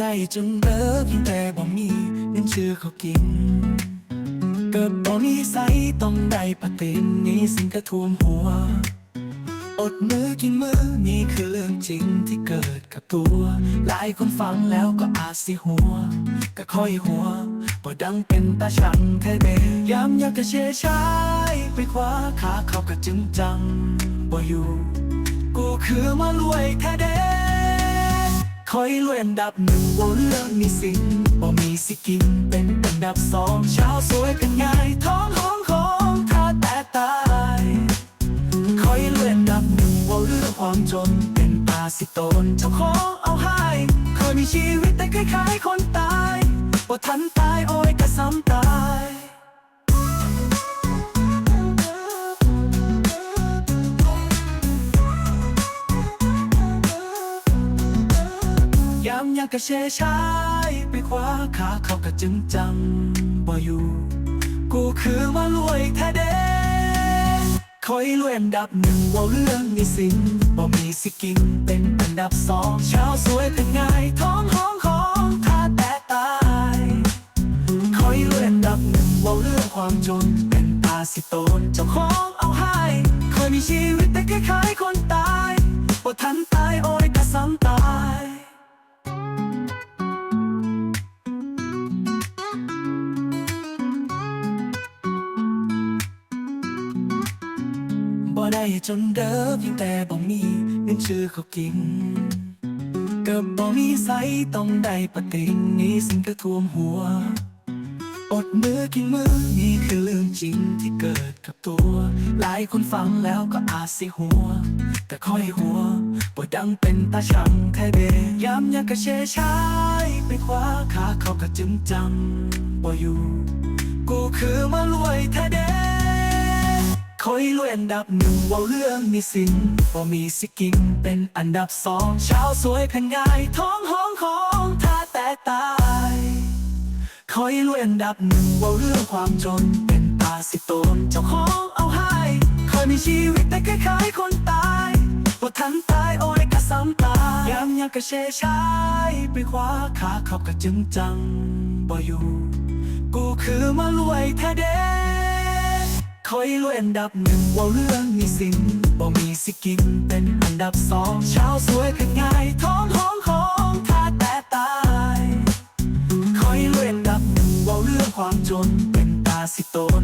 ได้จนเลิกแต่บ่มีเงินชื่อเขากิน เกิดบ่มีใสต้องได้ปฏินนี้สิ่งกระท่วมหัว อดมือกินมือนี่คือเรื่องจริงที่เกิดกับตัว หลายคนฟังแล้วก็อาจสิหัว ก็ค่อยหัวบ่ดังเป็นตาชังแท้เดยามอยากจะเชยชายไปคว้าขาเขาก็จึงจังบ่อยู่ กูคือมารวยแท้เด คอยรวยอันดับหนึ่งบ่เรื่องมีสิ่งบ่มีสิกินเป็นอันดับสองเช้าสวยกันง่ายท้องห้องของถ้าแต่ตายคอยเลื่อนดับหนึ่งว่าเรื่องความจนเป็นปาสิโตนเจ้าของเอาให้เคยมีชีวิตแต่คล้ายๆคนตายบ่ทันตา ยามยากกระเชยชายไปคว้าขาเขาก็จึงจังบ่อยู่ กูคือมารวยแท้เด้คอยรวยอันดับหนึ่งว่าเรื่องมีสินบ่มีสิกินเป็นอันดับสองเช้าสวยแต่ง่ายท้องห้องของถ้าแต่ตายคอยรวยอันดับหนึ่งว่าเรื่องความจนเป็นตาสิโตนเจ้าของเอาให้เคยมีชีวิตแต่คล้ายๆคนตายว่ทัน บ่ได้จนเดิมยิ่งแต่บ่มีเงินชื่อเขากินเกิดบ่มีใสยต้องได้ปฏินนี้สิ่งกระท่วมหัว อดมือกินมือนี่คือเรื่องจริงที่เกิดกับตัว หลายคนฟังแล้วก็อาจสิหัว แต่ค่อยหัวบ่ดังเป็นตาช่างแท้เดยามยากกระเชยชายไปคว้าขาเขาก็จึงจังบ่อยู่ กูคือมารวยแท้ ยรวยอันดับหนึ่งว่าเรื่องมีสินบ่มีสิกินเป็นอันดับสองเช้าสวยแผ่นง่ายท้องห้องของถ้าแต่ตายคอยรวยอันดับหนึ่งว่าเรื่องความจนเป็นตาสิโตนเจ้าของเอาให้เคยมีชีวิตแต่คล้ายๆคนตายว่ทันตายโอ้ยก็ซ้ำตายยามยากกระเชยชายไปคว้าขาเขาก็จึงจังบ่อยู่กูคือมารวยแท้เด้ อยรวยอันดับหนึ่งว่าเรื่องมีสินบ่มีสิกินเป็นอันดับสองเช้าสวยขึ้นง่ายท้องห้องของถ้าแต่ตายคอยรวยอันดับหนึ่งว่าเรื่องความจนเป็นตาสิโตน